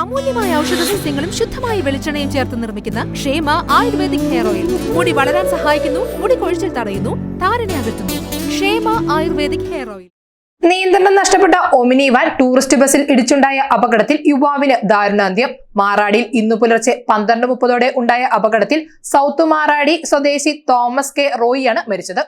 അമൂല്യമായ ഔഷധ സസ്യങ്ങളും ശുദ്ധമായ വെളിച്ചെണ്ണയും ചേർത്ത് നിർമ്മിക്കുന്ന ക്ഷേമ ആയുർവേദിക് ഹെയർ ഓയിൽ. മുടി വളരാൻ സഹായിക്കുന്നു മുടി കൊഴിച്ചിൽ തടയുന്നു താരനെ അകറ്റുന്നു. ക്ഷേമ ആയുർവേദിക് ഹെയർ ഓയിൽ. നിയന്ത്രണം നഷ്ടപ്പെട്ട ഒമിനി ടൂറിസ്റ്റ് ബസ്സിൽ ഇടിച്ചുണ്ടായ അപകടത്തിൽ യുവാവിന് ദാരുണാന്ത്യം. മാറാടിയിൽ ഇന്നു പുലർച്ചെ പന്ത്രണ്ട് മുപ്പതോടെ ഉണ്ടായ അപകടത്തിൽ സൗത്ത് മാറാടി സ്വദേശി തോമസ് കെ റോയിയാണ് മരിച്ചത്.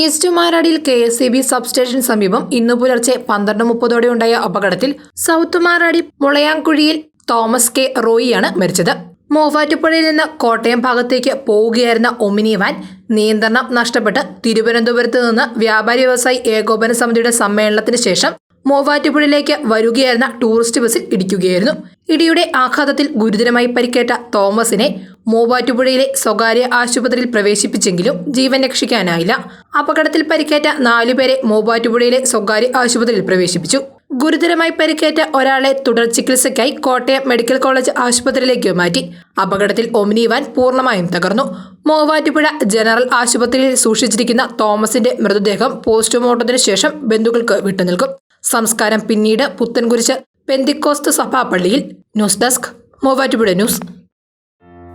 East മാരാടിയിൽ K S C B substation സമീപം ഇന്ന് പുലർച്ചെ പന്ത്രണ്ട് മുപ്പതോടെ ഉണ്ടായ അപകടത്തിൽ സൗത്ത് മാരാടി മുളയാങ്കുഴിയിൽ തോമസ് കെ റോയിയാണ് മരിച്ചത്. മൂവാറ്റുപുഴയിൽ നിന്ന് കോട്ടയം ഭാഗത്തേക്ക് പോവുകയായിരുന്ന ഒമിനി വാൻ നിയന്ത്രണം നഷ്ടപ്പെട്ട് തിരുവനന്തപുരത്ത് നിന്ന് വ്യാപാരി വ്യവസായി ഏകോപന സമിതിയുടെ സമ്മേളനത്തിന് ശേഷം മൂവാറ്റുപുഴയിലേക്ക് വരികയായിരുന്ന ടൂറിസ്റ്റ് ബസ്സിൽ ഇടിക്കുകയായിരുന്നു. ഇടിയുടെ ആഘാതത്തിൽ ഗുരുതരമായി പരിക്കേറ്റ തോമസിനെ മൂവാറ്റുപുഴയിലെ സ്വകാര്യ ആശുപത്രിയിൽ പ്രവേശിപ്പിച്ചെങ്കിലും ജീവൻ രക്ഷിക്കാനായില്ല. അപകടത്തിൽ പരിക്കേറ്റ നാലുപേരെ മൂവാറ്റുപുഴയിലെ സ്വകാര്യ ആശുപത്രിയിൽ പ്രവേശിപ്പിച്ചു. ഗുരുതരമായി പരിക്കേറ്റ ഒരാളെ തുടർ ചികിത്സയ്ക്കായി കോട്ടയം മെഡിക്കൽ കോളേജ് ആശുപത്രിയിലേക്ക് മാറ്റി. അപകടത്തിൽ ഒമിനി വാൻ പൂർണമായും തകർന്നു. മൂവാറ്റുപുഴ ജനറൽ ആശുപത്രിയിൽ സൂക്ഷിച്ചിരിക്കുന്ന തോമസിന്റെ മൃതദേഹം പോസ്റ്റ്മോർട്ടത്തിന് ശേഷം ബന്ധുക്കൾക്ക് വിട്ടുനിൽക്കും സംസ്കാരം പിന്നീട് പുത്തൻകുരിശ് പെന്തിക്കോസ്ത് സഭാപള്ളിയിൽ ന്യൂസ് ഡെസ്ക് മൂവാറ്റുപുഴ ന്യൂസ്.